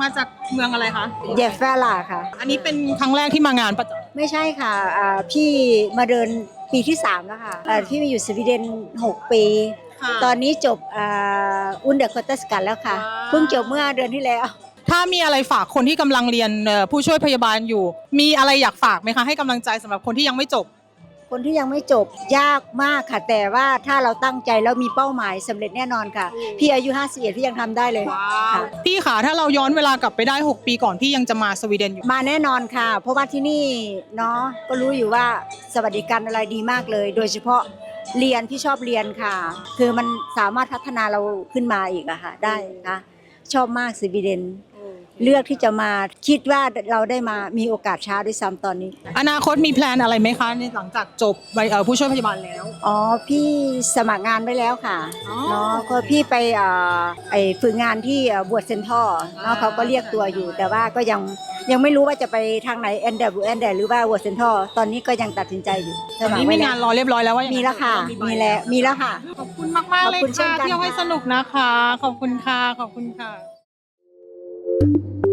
มาจากเมืองอะไรคะเยฟแฟลาค่ะ อันนี้เป็นครั้งแรกที่มางานประจไม่ใช่ค่ะอ่าพี่มาเดินปีที่3แล้วค่ะอ่าพี่มาอยู่สวีเดน 6 ปีำค่ะ ตอนนี้จบอุนเดอร์คอตสกันแล้วค่ะ ว้าว เพิ่งจบเมื่อเดือนที่แล้ว ถ้ามีอะไรฝากคนที่กำลังเรียนเอ่อผู้ช่วยพยาบาลอยู่ มีอะไรอยากฝากไหมคะให้กำลังใจสำหรับคนที่ยังไม่จบ คนที่ยังไม่จบยากมากค่ะ แต่ว่าถ้าเราตั้งใจแล้วมีเป้าหมายสำเร็จแน่นอนค่ะ พี่อายุ 51พี่ยังทำได้เลยค่ะพี่ขาถ้าเราย้อนเวลากลับไปได้ 6 ปีก่อนพี่ยังจะมาสวีเดนอยู่ มาแน่นอนค่ะ เพราะว่าที่นี่เนาะก็รู้อยู่ว่าสวัสดิการอะไรดีมากเลย โดยเฉพาะเรียนพี่ชอบเรียนค่ะ คือมันสามารถพัฒนาเราขึ้นมาอีกอะค่ะได้ค่ะชอบมากสวีเดน เลือกที่จะมาคิดว่าเราได้มามีโอกาสช้าด้วยซ้ำตอนนี้ อนาคตมีแพลนอะไรไหมคะในหลังจากจบใบเอ่อผู้ช่วยพยาบาลแล้ว อ๋อ พี่สมัครงานไว้แล้วค่ะอ๋อเนาะก็พี่ไปเอ่อไอฝึกงานที่บวชเซนทอร์เนาะอ่า เขาก็เรียกตัวอยู่ แต่ว่าก็ยังยังไม่รู้ว่าจะไปทางไหนแอนเดอร์บูแอนเดอร์หรือว่าบวชเซนทอร์ตอนนี้ก็ยังตัดสินใจอยู่สตอนมัครนี้ไว้มีแล้งาวนรอเรียบร้อยแล้วว่ามีแล้วค่ะมีมีแล้วมีแล้วค่ะ ขอบคุณมากมากๆขอบเลยคุณเช่นค่ะกันเที่ยวให้ค่ะสนุกนะคะ ขอบคุณค่ะ ขอบคุณค่ะ thank you